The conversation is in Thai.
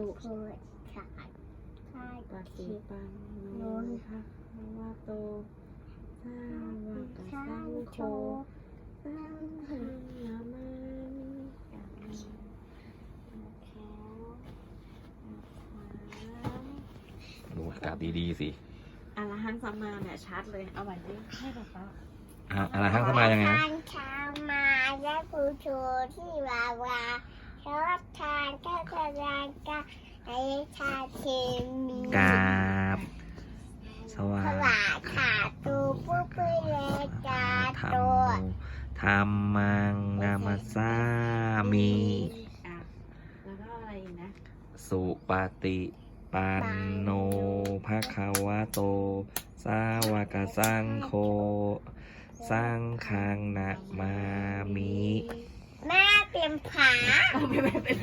สุโพชาข้าปทิฏิพปันโนภะคะวะโตสาวกข้าสังโชโฆสังฆังนามามิกัมมิแถวสามดูอากาศดีๆสิอรหันต์สัมมาเนี่ยชัดเลย เอาไว้ดิให้ป๊าป๊าอะอะไรทั้งสมายังไง ทานชาวมาและผู้โชที่วาวาชอบทานก็กำลังกาไอชาเทมีกราบสวัสสดีวัสดีค่ะตูปุ้ยปุ้ยเลกาธรรมโตโมธรรมังนามาสามิอะแล้วก็อะไรอีกนะ สุปฏิปันโนภะคะวะโต สาวกสังโฆ สังฆังนะมามิแม่ เตรียมผา เอาไปไปเป็น